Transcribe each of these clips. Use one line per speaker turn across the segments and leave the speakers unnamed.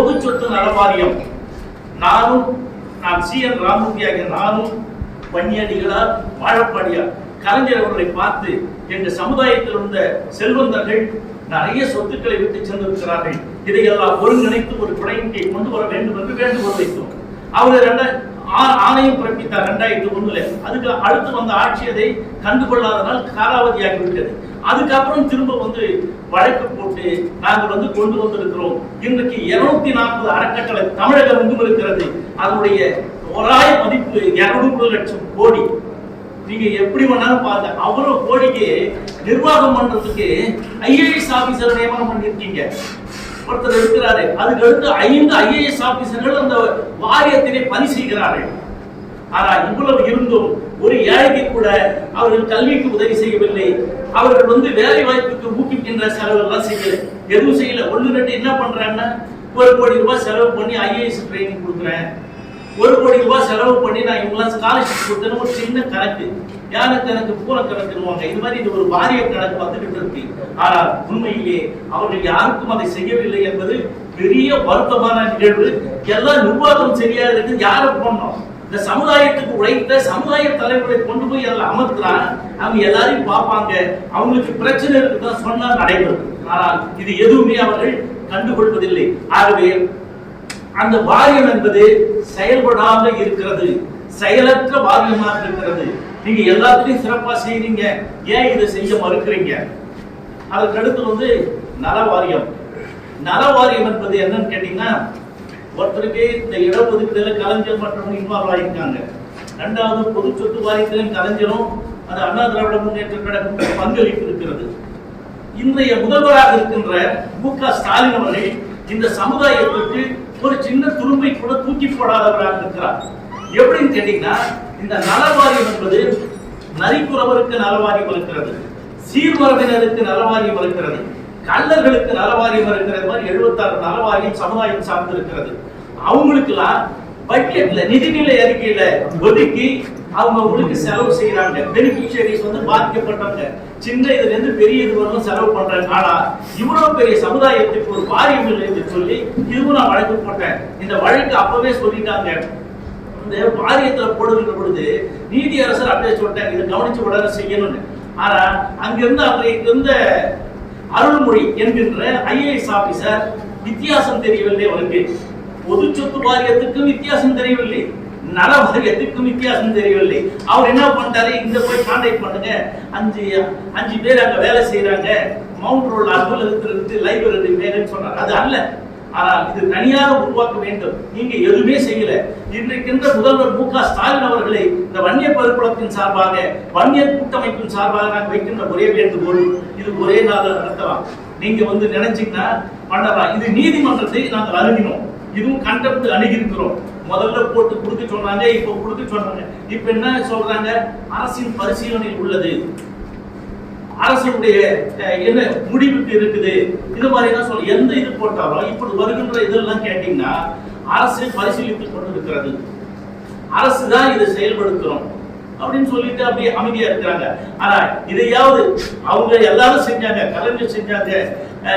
பொது சொத்து நல வாரியம் நானும் நான் சி. என். ராமூர்த்தி ஆகிய நானும் பன்னியடிகளார் வாழப்பாடியார். கலைஞர் அவர்களை பார்த்து எங்கள் சமுதாயத்தில் இருந்த செல்வந்தர்கள் நிறைய சொத்துக்களை விட்டு சென்றிருக்கிறார்கள். இதையெல்லாம் ஒருங்கிணைத்து ஒரு குடையின்கை கொண்டு வர வேண்டும் என்று வேண்டுகோள் வைத்தோம். அவர் ரெண்ட ஆணையம் பிறப்பித்தார் ரெண்டாயிரத்தி ஒண்ணுல அதுக்கு அடுத்து வந்த ஆட்சி அதை கண்டுகொள்ளாதனால் காலாவதியாகிவிட்டது. அதுக்கப்புறம் திரும்ப வந்து வழக்கு போட்டு நாங்கள் வந்து கொண்டு வந்திருக்கிறோம். இன்றைக்கு இருநூத்தி நாற்பது அறக்கட்டளை தமிழகம் எங்கும் இருக்கிறது அதனுடைய ஒராய மதிப்பு இருநூறு லட்சம் கோடி. நீங்க எப்படி வேணாலும் பாருங்க அவ்வளவு கோடிக்கு நிர்வாகம் பண்றதுக்கு ஐஏஎஸ் ஆபீசர் நியமனம் பண்ணிருக்கீங்க ஒருத்தர் இருக்கிறாரு. அதுக்கு அடுத்து ஐந்து ஐஏஎஸ் ஆபீசர்கள் அந்த வாரியத்திலே பணி செய்கிறார்கள். ஆனா இவ்வளவு இருந்தும் ஒரு ஏழைக்கு கூட அவர்கள் கல்விக்கு உதவி செய்யவில்லை. அவர்கள் வந்து வேலை வாய்ப்புக்கு ஊக்குவிக்கின்ற செலவு எல்லாம் செய்யல. எதுவும் செய்யல. ஒண்ணு ரெண்டு என்ன பண்றாங்கன்னா ஒரு கோடி ரூபாய் செலவு பண்ணி ஐஏஎஸ் ட்ரைனிங் கொடுக்குறேன். ஒரு கோடி ரூபாய் செலவு பண்ணி நான் இவங்களாம் ஸ்காலர்ஷிப் கொடுத்தேன்னு ஒரு சின்ன கணக்கு. யானை கணக்கு பூர கணக்குன்னுவாங்க. இது மாதிரி இது ஒரு வாரிய கணக்கு வந்துகிட்டு இருக்கு. ஆனால் உண்மையிலே அவர்கள் யாருக்கும் அதை செய்யவில்லை என்பது பெரிய வருத்தமான நிகழ்வு. எல்லாம் நிர்வாகம் சரியா இருக்கு. யாரை போனோம் இந்த சமுதாயத்துக்கு உழைத்த சமுதாய தலைவர்களை கொண்டு போய் அதில் அமர்த்துறான் அவங்க எல்லாரையும் பார்ப்பாங்க. அவங்களுக்கு பிரச்சனை இருக்குதான் சொன்னா நடைபெறும். ஆனால் இது எதுவுமே அவர்கள் கண்டுகொள்வதில்லை. ஆகவே அந்த வாரியம் என்பது செயல்படாம இருக்கிறது. செயலற்ற வாரியமாக இருக்கிறது. நீங்க எல்லாத்துலயும் சிறப்பா செய்யறீங்க ஏன் இதை செய்ய மறுக்கிறீங்க? அதுக்கு அடுத்து வந்து நல வாரியம் நல வாரியம் என்பது என்னன்னு கேட்டீங்கன்னா ஒருத்தருக்கு இந்த இடஒதுக்கீடுல கலைஞர் மற்றவங்க இன்வால்வ் ஆகியிருக்காங்க. ரெண்டாவது பொது சொத்து வாரியத்திலும் கலைஞரும் அது அண்ணா திராவிட முன்னேற்ற கழகம் பங்களிப்பு இருக்கிறது இன்றைய முதல்வராக இருக்கின்ற மு க ஸ்டாலின் அவர்கள் இந்த சமுதாயத்திற்கு ஒரு சின்ன துரும்பை கூட தூக்கி போடாதவராக இருக்கிறார். எப்படின்னு கேட்டீங்கன்னா இந்த நலவாரியம் என்பது நரிக்குறவருக்கு நலவாரியம் இருக்கிறது சீர்மரபினருக்கு நலவாரியம் இருக்கிறது கள்ளர்களுக்கு நலவாரியம் இருக்கிறது மாதிரி நலவாரியம் சமுதாயம் சார்ந்து இருக்கிறது அவங்களுக்கெல்லாம் பட்ஜெட்ல நிதிநிலை அறிக்கையில ஒதுக்கி அவங்க உங்களுக்கு செலவு செய்யறாங்க பெனிஃபிஷியரிஸ் வந்து பாதிக்கப்பட்டவங்க. சின்ன இதுல இருந்து பெரிய இது வரலும் செலவு பண்றாங்க ஆனா இவ்வளவு பெரிய சமுதாயத்துக்கு ஒரு வாரியம் இல்லை என்று சொல்லி இதுவும் நான் வழக்கு போட்டேன் இந்த வழக்கு அப்பவே சொல்லிட்டாங்க. இந்த வாரியத்துல போடுகின்ற பொழுது நீதி அரசர் அப்படியே சொல்லிட்டாங்க இதை கவனிச்சு உடனே செய்யணும்னு. ஆனா அங்கிருந்து அப்படி இருந்த அருள்மொழி என்கின்ற ஐஏஎஸ் ஆபீசர் வித்தியாசம் தெரியவில்லை அவருக்கு பொது சொத்து வாரியத்துக்கும் வித்தியாசம் தெரியவில்லை. நல வாரியத்துக்கும் வித்தியாசம் தெரியவில்லை. அவர் என்ன பண்ணிட்டாரு? இந்த போய் கான்டாக்ட் பண்ணுங்க. அஞ்சு அஞ்சு பேர் அங்க வேலை செய்யறாங்க மவுண்ட் ரோல் அலுவலகத்தில் இருந்து லைப்ரரி பேருன்னு சொன்னார். அது அல்ல. ஆனால் இது தனியாக உருவாக்க வேண்டும். நீங்க எதுவுமே செய்யல. இன்றைக்கின்ற முதல்வர் மு க. ஸ்டாலின் அவர்களை இந்த வன்னிய பருக்குளத்தின் சார்பாக வன்னிய கூட்டமைப்பின் சார்பாக நாங்கள் வைக்கின்ற ஒரே வேண்டுகோள் இது ஒரே நாள் நடத்தலாம் நீங்க வந்து நினைச்சீங்கன்னா பண்ணலாம் இது நீதிமன்றத்தை நாங்கள் அணுகினோம். இதுவும் கண்டெப்ட் அணுகியிருக்கிறோம். முதல்ல போட்டு கொடுக்க சொன்னாங்க இப்ப கொடுக்க சொன்னாங்க. இப்ப என்ன சொல்றாங்க? அரசின் பரிசீலனையில் உள்ளது. அரசுடைய என்ன முடிவுக்கு இருக்குது? இது மாதிரி தான் சொல்ல. எந்த இது போட்டாலும் இப்படி வருகின்ற இதெல்லாம் கேட்டீங்கன்னா அரசு பரிசீலித்துக் கொண்டிருக்கிறது. அரசு தான் இதை செயல்படுத்துறோம். அப்படின்னு சொல்லிட்டு அப்படியே அமைதியா இருக்கிறாங்க. ஆனா இதையாவது அவங்க எல்லாரும் செஞ்சாங்க கலைஞர் செஞ்சாங்க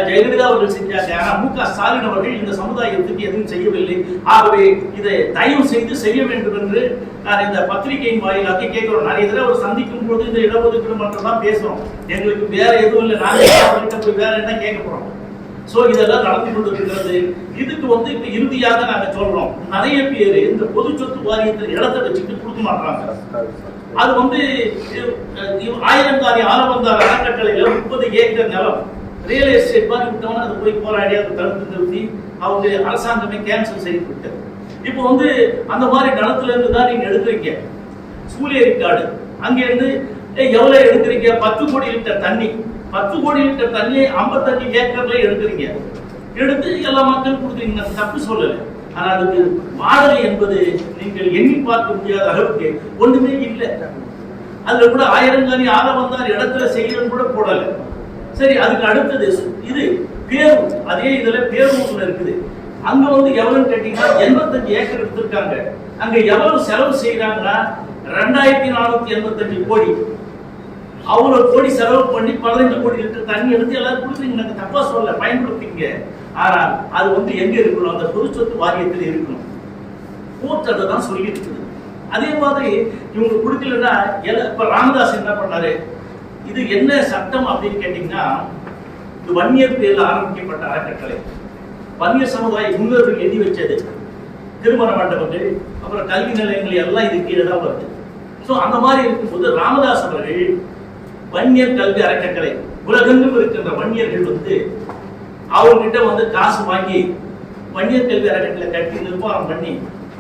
ஜெயலலிதா அவர்கள் செஞ்சாங்க. ஆனா மு க ஸ்டாலின் அவர்கள் இந்த சமுதாயத்துக்கு எதுவும் செய்யவில்லை. ஆகவே இதை தயவு செய்து செய்ய வேண்டும் என்று நான் இந்த பத்திரிகையின் வாயிலாக கேட்கிறோம். நிறைய தடவை அவர் சந்திக்கும் போது இந்த இடஒதுக்கீடு மட்டும் தான் பேசுறோம். எங்களுக்கு வேற எதுவும் இல்லை. நாங்க வேற என்ன கேட்க போறோம்? சோ இதெல்லாம் நடந்து கொண்டிருக்கிறது. இதுக்கு வந்து இப்போ இறுதியாக நாங்க சொல்றோம். நிறைய பேர் இந்த பொது சொத்து வாரியத்தில் இடத்தை வச்சுட்டு கொடுக்க மாட்டாங்க அது வந்து ஆயிரங்காரி ஆரம்பந்தார் அறக்கட்டளையில முப்பது ஏக்கர் நிலம். ரியல் எஸ்டேட் மாதிரி விட்டவன அது போய் போராடி அதை தடுத்து நிறுத்தி அவங்க அரசாங்கமே கேன்சல் செய்து விட்டது. இப்போ வந்து அந்த மாதிரி நிலத்துல இருந்து தான் நீங்க எடுக்கிறீங்க. சூரியரிக்காடு அங்க இருந்து ஏய், எவ்வளவு எடுக்கிறீங்க? பத்து கோடி லிட்டர் தண்ணி. பத்து கோடி லிட்டர் தண்ணியை ஐம்பத்தஞ்சு ஏக்கர்ல எடுக்கிறீங்க. எடுத்து எல்லா மக்களும் கொடுக்குறீங்க நான் தப்பு சொல்லலை. ஆனா அதுக்கு மாதிரி என்பது நீங்கள் எண்ணி பார்க்க முடியாத அளவுக்கு ஒண்ணுமே இல்லை. அதுல கூட ஆயிரங்காணி ஆள வந்தார் இடத்துல செய்யணும் கூட போடலை. சரி அதுக்கு அடுத்தது இது பேரு. அதே இதுல பேரூர்ல இருக்குது. அங்க வந்து எவ்வளவு கேட்டீங்கன்னா எண்பத்தஞ்சு ஏக்கர் எடுத்திருக்காங்க. அங்க எவ்வளவு செலவு செய்யறாங்கன்னா ரெண்டாயிரத்தி நானூத்தி எண்பத்தஞ்சு கோடி. அவ்வளவு கோடி செலவு பண்ணி பதினைந்து கோடி லிட்டர் தண்ணி எடுத்து எல்லாரும் கொடுக்குறீங்க நாங்க தப்பா சொல்ல பயன்படுத்திங்க ஆனால் அது வந்து எங்க இருக்கணும் அந்த பொது சொத்து வாரியத்தில் இருக்கணும் கூட்டத்தை தான் சொல்லிட்டு இருக்குது. அதே மாதிரி இவங்க கொடுக்கலன்னா எல்லாம் இப்ப ராமதாஸ் என்ன பண்ணாரு? இது என்ன சட்டம் அப்படின்னு கேட்டீங்கன்னா இது வன்னியர் பேரில் ஆரம்பிக்கப்பட்ட அறக்கட்டளை. வன்னியர் சமுதாய முன்னோர்கள் எழுதி வச்சது. திருமண மண்டபங்கள் அப்புறம் கல்வி நிலையங்கள் எல்லாம் இது கீழே தான் வருது. ஸோ அந்த மாதிரி இருக்கும்போது ராமதாஸ் அவர்கள் வன்னியர் கல்வி அறக்கட்டளை. உலகெங்கும் இருக்கின்ற வன்னியர்கள் வந்து அவங்ககிட்ட வந்து காசு வாங்கி வன்னியர் கல்வி அறக்கட்டளை கட்டி நிர்வாகம் பண்ணி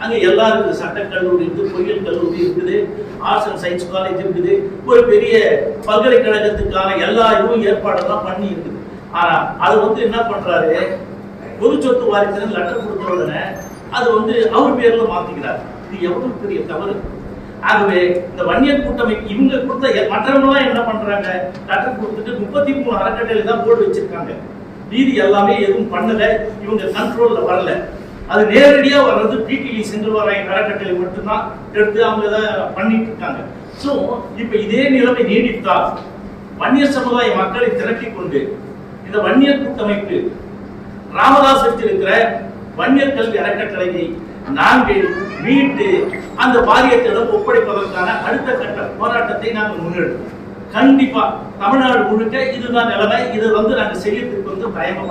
அங்க எல்லாருக்கும் இருக்குது சட்டக்கல்லூரி இருக்குது பொறியியல் கல்லூரி இருக்குது ஆர்ட்ஸ் அண்ட் சயின்ஸ் காலேஜ் இருக்குது ஒரு பெரிய பல்கலைக்கழகத்துக்கான எல்லா இதுவும் ஏற்பாடெல்லாம் பண்ணி இருக்குது. ஆனால் அது வந்து என்ன பண்றாரு? பொது சொத்து வாரியத்தினர் லெட்டர் கொடுத்த உடனே அது வந்து அவர் பேர்ல மாற்றிக்கிறார் இது எவ்வளவு பெரிய தவறு? ஆகவே இந்த வன்னியர் கூட்டமைப்பு இவங்க கொடுத்த மற்றவங்களாம் என்ன பண்றாங்க? லெட்டர் கொடுத்துட்டு முப்பத்தி மூணு அறக்கட்டளை தான் போர்டு வச்சிருக்காங்க. மீதி எல்லாமே எதுவும் பண்ணல. இவங்க கண்ட்ரோல்ல வரல. அது நேரடியா வர்றது பிடிஇ செங்கல்வராயன் அறக்கட்டளை மட்டும்தான் எடுத்து அவங்க தான் பண்ணிட்டு இருக்காங்க. ஸோ இப்போ இதே நிலைமை நீடித்தா வன்னியர் சமுதாய மக்களை திரட்டி கொண்டு இந்த வன்னியர் கூட்டமைப்பு ராமதாஸ் வச்சிருக்கிற வன்னியர் கல்வி அறக்கட்டளையை நாங்கள் மீட்டு அந்த பாரியத்திடம் ஒப்படைப்பதற்கான அடுத்த கட்ட போராட்டத்தை நாங்கள் முன்னெடுப்போம் கண்டிப்பா தமிழ்நாடு முழுக்க இதுதான் நிலைமை. இதை வந்து நாங்கள் செய்யறதுக்கு வந்து பயமா